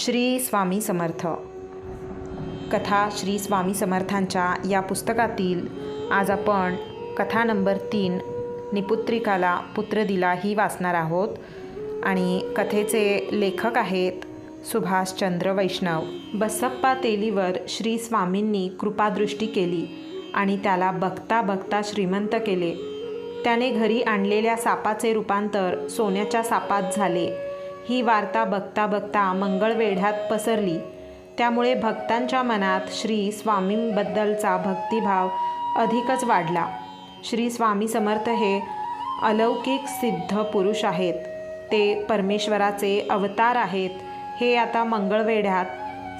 श्री स्वामी समर्थ. कथा श्री स्वामी समर्थांच्या या पुस्तकातील आज आपण कथा नंबर तीन निपुत्रिकाला पुत्र दिला ही वाचणार आहोत. आणि कथेचे लेखक आहेत सुभाषचंद्र वैष्णव. बसप्पा तेलीवर श्री स्वामींनी कृपादृष्टी केली आणि त्याला बघता बघता श्रीमंत केले. त्याने घरी आणलेल्या सापाचे रूपांतर सोन्याच्या सापात झाले. ही वार्ता बघता बघता मंगळवेढ्यात पसरली. त्यामुळे भक्तांच्या मनात श्री स्वामींबद्दलचा भक्तिभाव अधिकच वाढला. श्री स्वामी समर्थ हे अलौकिक सिद्ध पुरुष आहेत. ते परमेश्वराचे अवतार आहेत. हे आता मंगळवेढ्यात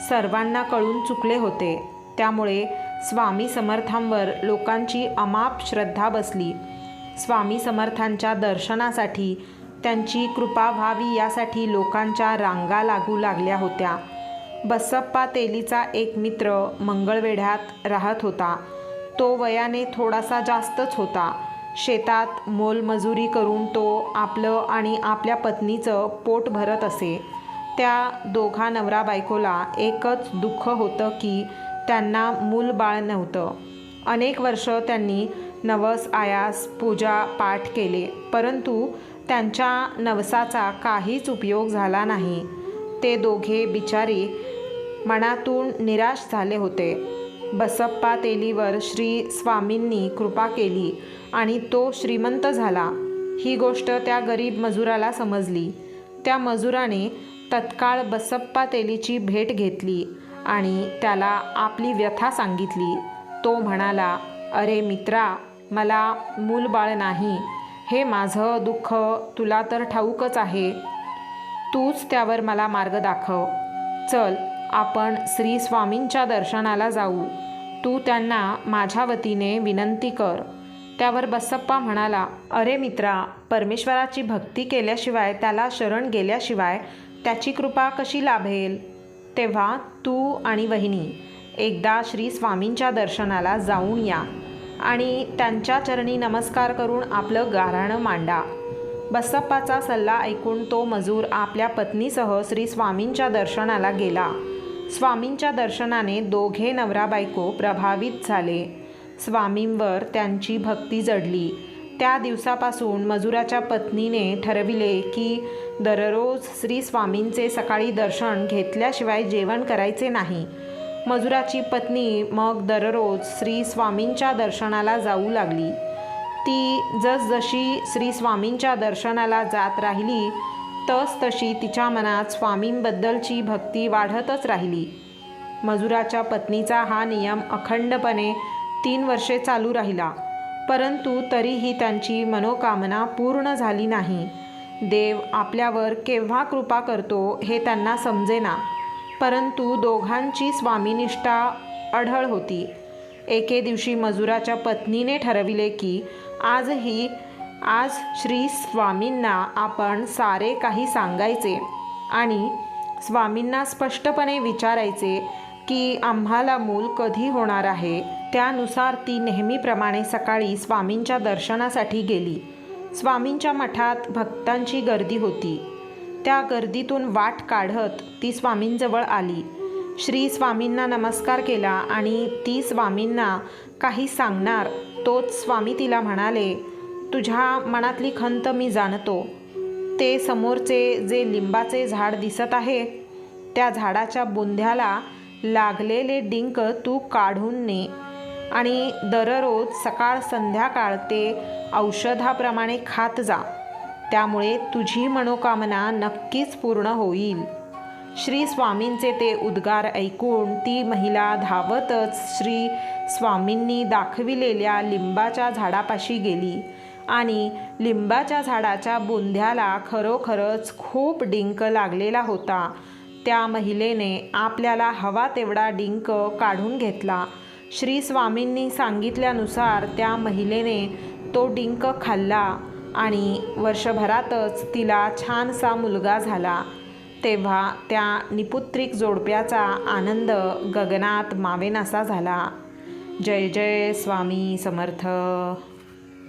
सर्वांना कळून चुकले होते. त्यामुळे स्वामी समर्थांवर लोकांची अमाप श्रद्धा बसली. स्वामी समर्थांच्या दर्शनासाठी त्यांची कृपा व्हावी यासाठी लोकांच्या रांगा लागू लागल्या होत्या. बसप्पा तेलीचा एक मित्र मंगळवेढ्यात राहत होता. तो वयाने थोडासा जास्तच होता. शेतात मोलमजुरी करून तो आपलं आणि आपल्या पत्नीचं पोट भरत असे. त्या दोघा नवरा बायकोला एकच दुःख होतं की त्यांना मूल बाळ नव्हतं. अनेक वर्ष त्यांनी नवस आयास पूजा पाठ केले. परंतु त्यांच्या नवसाचा काहीच उपयोग झाला नाही. ते दोघे बिचारी मनातून निराश झाले होते. बसप्पा तेलीवर श्री स्वामींनी कृपा केली आणि तो श्रीमंत झाला. ही गोष्ट त्या गरीब मजुराला समजली. त्या मजुराने तत्काळ बसप्पा तेलीची भेट घेतली आणि त्याला आपली व्यथा सांगितली. तो म्हणाला अरे मित्रा मला मूलबाळ नाही. हे माझं दुःख तुला तर ठाऊकच आहे. तूच त्यावर मला मार्ग दाखव. चल आपण श्री स्वामींच्या दर्शनाला जाऊ. तू त्यांना माझ्या वतीने विनंती कर. त्यावर बसप्पा म्हणाला अरे मित्रा परमेश्वराची भक्ती केल्याशिवाय त्याला शरण गेल्याशिवाय त्याची कृपा कशी लाभेल? तेव्हा तू आणि वहिनी एकदा श्री स्वामींच्या दर्शनाला जाऊन या. आणि त्यांच्या चरणी नमस्कार करून आपलं गाराणं मांडा. बसप्पाचा सल्ला ऐकून तो मजूर आपल्या पत्नीसह श्री स्वामींच्या दर्शनाला गेला. स्वामींच्या दर्शनाने दोघे नवरा बायको प्रभावित झाले. स्वामींवर त्यांची भक्ती जडली. त्या दिवसापासून मजुराच्या पत्नीने ठरविले की दररोज श्री स्वामींचे सकाळी दर्शन घेतल्याशिवाय जेवण करायचे नाही. मजुराची पत्नी मग दररोज श्री स्वामींच्या दर्शनाला जाऊ लागली. ती जसजशी श्री स्वामींच्या दर्शनाला जात राहिली तस तशी तिच्या मनात स्वामींबद्दलची भक्ती वाढतच राहिली. मजुराच्या पत्नीचा हा नियम अखंडपणे तीन वर्षे चालू राहिला. परंतु तरीही त्यांची मनोकामना पूर्ण झाली नाही. देव आपल्यावर केव्हा कृपा करतो हे त्यांना समजेना. परंतु दोघांची स्वामीनिष्ठा अढळ होती. एके दिवशी मजुराच्या पत्नीने ठरविले की आजही आज श्री स्वामींना आपण सारे काही सांगायचे आणि स्वामींना स्पष्टपणे विचारायचे की आम्हाला मूल कधी होणार आहे त्यानुसार ती नेहमीप्रमाणे सकाळी स्वामींच्या दर्शनासाठी गेली. स्वामींच्या मठात भक्तांची गर्दी होती. त्या गर्दीतून वाट काढत ती स्वामींजवळ आली. श्री स्वामींना नमस्कार केला आणि ती स्वामींना काही सांगणार तोच स्वामी तिला म्हणाले तुझ्या मनातली खंत मी जाणतो. ते समोरचे जे लिंबाचे झाड दिसत आहे त्या झाडाच्या बुंध्याला लागलेले डिंक तू काढून ने. आणि दररोज सकाळ संध्याकाळ ते औषधाप्रमाणे खात जा. त्यामुळे तुझी मनोकामना नक्कीच पूर्ण होईल. श्री स्वामींचे ते उद्गार ऐकून ती महिला धावतच श्री स्वामींनी दाखविलेल्या लिंबाच्या झाडापाशी गेली आणि लिंबाच्या झाडाच्या बुंध्याला खरोखरच खूप डिंक लागलेला होता. त्या महिलेने आपल्याला हवा तेवढा डिंक काढून घेतला. श्री स्वामींनी सांगितल्यानुसार त्या महिलेने तो डिंक खाल्ला. आणि वर्षभरातच तिला छानसा मुलगा झाला. तेव्हा त्या निपुत्रिक जोडप्याचा आनंद गगनात मावेनासा झाला. जय जय स्वामी समर्थ.